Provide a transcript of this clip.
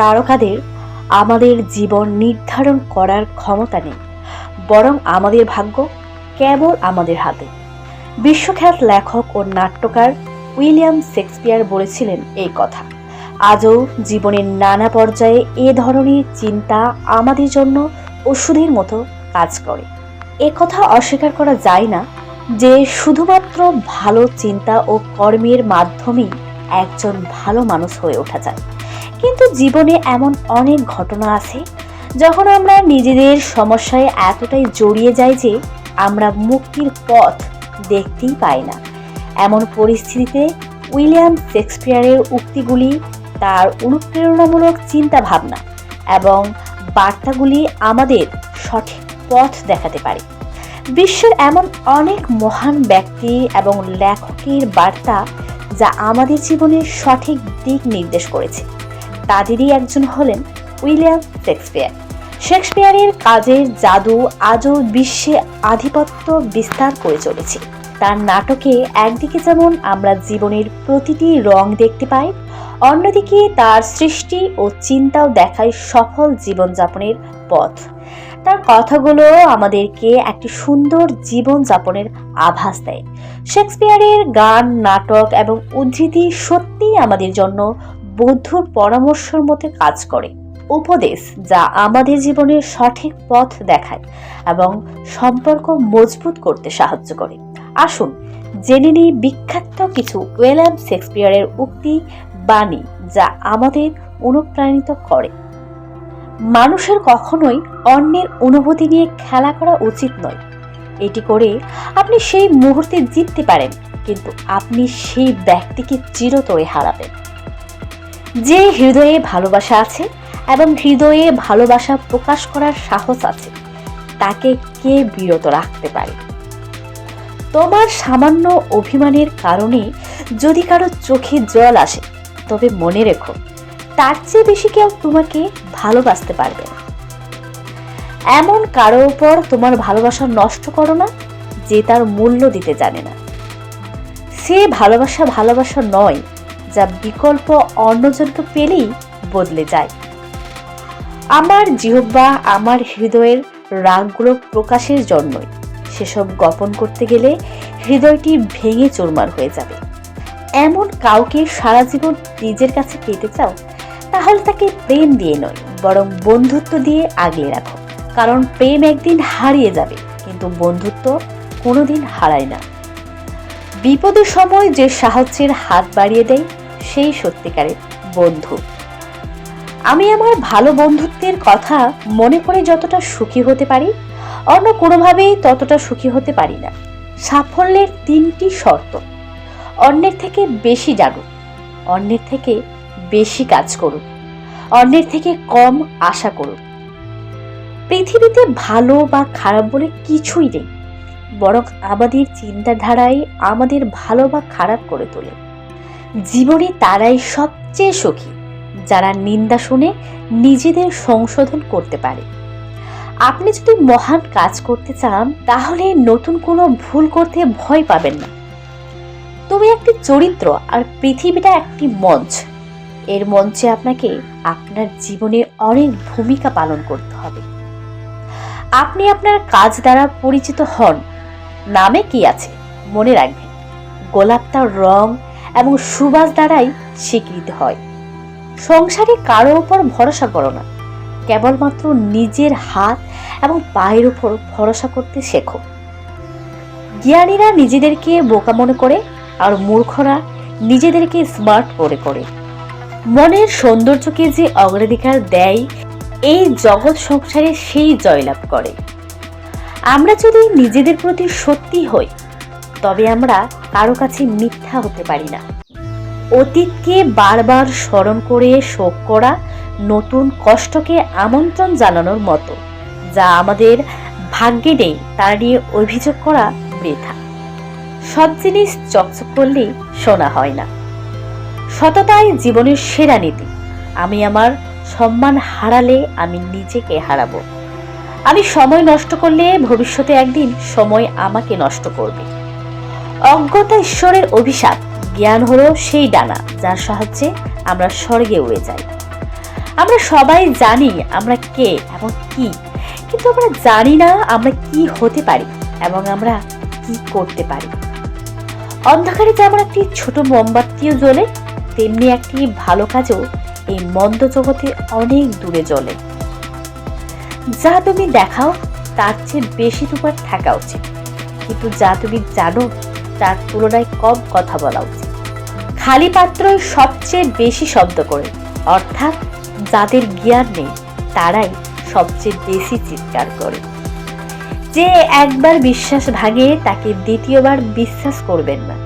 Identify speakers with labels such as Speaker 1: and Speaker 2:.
Speaker 1: তারকাদের আমাদের জীবন নির্ধারণ করার ক্ষমতা নেই, বরং আমাদের ভাগ্য কেবল আমাদের হাতে। বিশ্বখ্যাত লেখক ও নাট্যকার উইলিয়াম শেক্সপিয়ার বলেছিলেন এই কথা, আজও জীবনের নানা পর্যায়ে এ ধরনের চিন্তা আমাদের জন্য ওষুধের মতো কাজ করে। কথা অস্বীকার করা যায় না যে শুধুমাত্র ভালো চিন্তা ও কর্মের মাধ্যমেই একজন ভালো মানুষ হয়ে ওঠা যায়। কিন্তু জীবনে এমন অনেক ঘটনা আছে যখন আমরা নিজেদের সমস্যায় এতটাই জড়িয়ে যাই যে আমরা মুক্তির পথ দেখতেই পাই না। এমন পরিস্থিতিতে উইলিয়াম শেক্সপিয়ারের উক্তিগুলি তার অনুপ্রেরণামূলক চিন্তা ভাবনা এবং বার্তাগুলি আমাদের সঠিক পথ দেখাতে পারে। বিশ্বের এমন অনেক মহান ব্যক্তি এবং লেখকের বার্তা যা আমাদের জীবনের সঠিক দিক নির্দেশ করেছে। তাদেরই একজন হলেন উইলিয়াম শেক্সপিয়ার। শেক্সপিয়ারের কাজের জাদু আজও বিশ্বে আধিপত্য বিস্তার করে চলেছে। তার নাটকে একদিকে যেমন আমরা জীবনের প্রতিটি রং দেখতে পাই, অন্যদিকে তার সৃষ্টি ও চিন্তাও দেখায় সফল জীবনযাপনের পথ। তার কথাগুলো আমাদেরকে একটি সুন্দর জীবনযাপনের আভাস দেয়। শেক্সপিয়ারের গান, নাটক এবং উদ্ধৃতি সত্যিই আমাদের জন্য বৌদ্ধর পরামর্শের মতো কাজ করে। উপদেশ যা আমাদের জীবনের সঠিক পথ দেখায় এবং সম্পর্ক মজবুত করতে সাহায্য করে। আসুন, জেনে নিই বিখ্যাত কিছু ওয়েলাম শেক্সপিয়ারের উক্তি, বাণী যা আমাদের অনুপ্রাণিত করে। মানুষের কখনোই অন্যের অনুভূতি নিয়ে খেলা করা উচিত নয়। এটি করে আপনি সেই মুহূর্তে জিততে পারেন, কিন্তু আপনি সেই ব্যক্তিকে চিরতরে হারাবেন। যে হৃদয়ে ভালোবাসা আছে এবং হৃদয়ে ভালোবাসা প্রকাশ করার সাহস আছে, তাকে কে বিরত রাখতে পারে? তোমার সামান্য অভিমানের কারণে যদি কারও চোখে জল আসে, তবে মনে রেখো, তার চেয়ে বেশি কেউ তোমাকে ভালোবাসতে পারবে না। এমন কারও উপর তোমার ভালোবাসা নষ্ট করো না, যে তার মূল্য দিতে জানে না। সে ভালোবাসা ভালোবাসা নয় যা বিকল্প অন্যজনকে পেলেই বদলে যায়। আমার জিহ্বা, আমার হৃদয়ের রাগগুলো প্রকাশের জন্যই। সেসব গোপন করতে গেলে হৃদয়টি ভেঙে চুরমার হয়ে যাবে। এমন কাউকে সারা জীবন নিজের কাছে পেতে চাও, তাহলে তাকে প্রেম দিয়ে নয়, বরং বন্ধুত্ব দিয়ে আগলে রাখো। কারণ প্রেম একদিন হারিয়ে যাবে, কিন্তু বন্ধুত্ব কোনোদিন হারায় না। বিপদের সময় যে সাহায্যের হাত বাড়িয়ে দেয় সেই সত্যিকারের বন্ধু। আমি আমার ভালো বন্ধুত্বের কথা মনে করে যতটা সুখী হতে পারি, অন্য কোনোভাবেই ততটা সুখী হতে পারি না। সাফল্যের তিনটি শর্ত। অন্যের থেকে বেশি জানুন অন্যের থেকে বেশি কাজ করুক অন্যের থেকে কম আশা করুক পৃথিবীতে ভালো বা খারাপ বলে কিছুই নেই। বরং আমাদের চিন্তাধারাই আমাদের ভালো বা খারাপ করে তোলে। জীবনে তারাই সবচেয়ে সুখী, যারা নিন্দা শুনে নিজেদের সংশোধন করতে পারে। আপনি যদি মহান কাজ করতে চান, তাহলে নতুন কোনো ভুল করতে ভয় পাবেন না। তুমি একটি চরিত্র আর পৃথিবীটা একটি মঞ্চ। এর মঞ্চে আপনাকে আপনার জীবনে অনেক ভূমিকা পালন করতে হবে। আপনি আপনার কাজ দ্বারা পরিচিত হন। নামে কি আছে, মনে রাখবেন। গোলাপ তার রং এবং সুবাস দ্বারাই স্বীকৃত হয়। সংসারে কারও উপর ভরসা করো না। কেবলমাত্র নিজের হাত এবং পায়ের উপর ভরসা করতে শেখো। জ্ঞানীরা নিজেদেরকে বোকা মনে করে আর মূর্খরা নিজেদেরকে স্মার্ট মনে করে। মনের সৌন্দর্যকে যে অগ্রাধিকার দেয়, এই জগৎ সংসারে সেই জয়লাভ করে। আমরা যদি নিজেদের প্রতি সত্যি হই তবে আমরা কারও কাছে মিথ্যা হতে পারি না। অতীতকে বারবার স্মরণ করে শোক করা নতুন কষ্টকে আমন্ত্রণ জানানোর মতো, যা আমাদের ভাগ্যে নেই তা নিয়ে অভিযোগ করা বৃথা। সব জিনিস চকচক করলেই শোনা হয় না। সততাই জীবনের সেরা নীতি। আমি আমার সম্মান হারালে আমি নিজেকে হারাবো। আমি সময় নষ্ট করলে ভবিষ্যতে একদিন সময় আমাকে নষ্ট করবে। অজ্ঞতা ঈশ্বরের অভিশাপ। জ্ঞান হলো সেই ডানা, যার সাহায্যে আমরা স্বর্গে উড়ে যাই। আমরা সবাই জানি আমরা কে এবং কি, কিন্তু আমরা জানি না আমরা কি হতে পারি এবং আমরা কি করতে পারি। অন্ধকারে যেমন একটি ছোট মোমবাতিও জ্বলে, তেমনি একটি ভালো কাজও এই মন্দ জগতে অনেক দূরে জ্বলে। যা তুমি দেখাও, তার চেয়ে বেশি তোমার থাকা উচিত। কিন্তু যা তুমি জানো তার তুলনায় কম কথা বলা উচিত। খালি পাত্রই সবচেয়ে বেশি শব্দ করে। অর্থাৎ যাদের জ্ঞান নেই, তারাই সবচেয়ে বেশি চিৎকার করে। যে একবার বিশ্বাস ভাঙে, তাকে দ্বিতীয়বার বিশ্বাস করবেন না।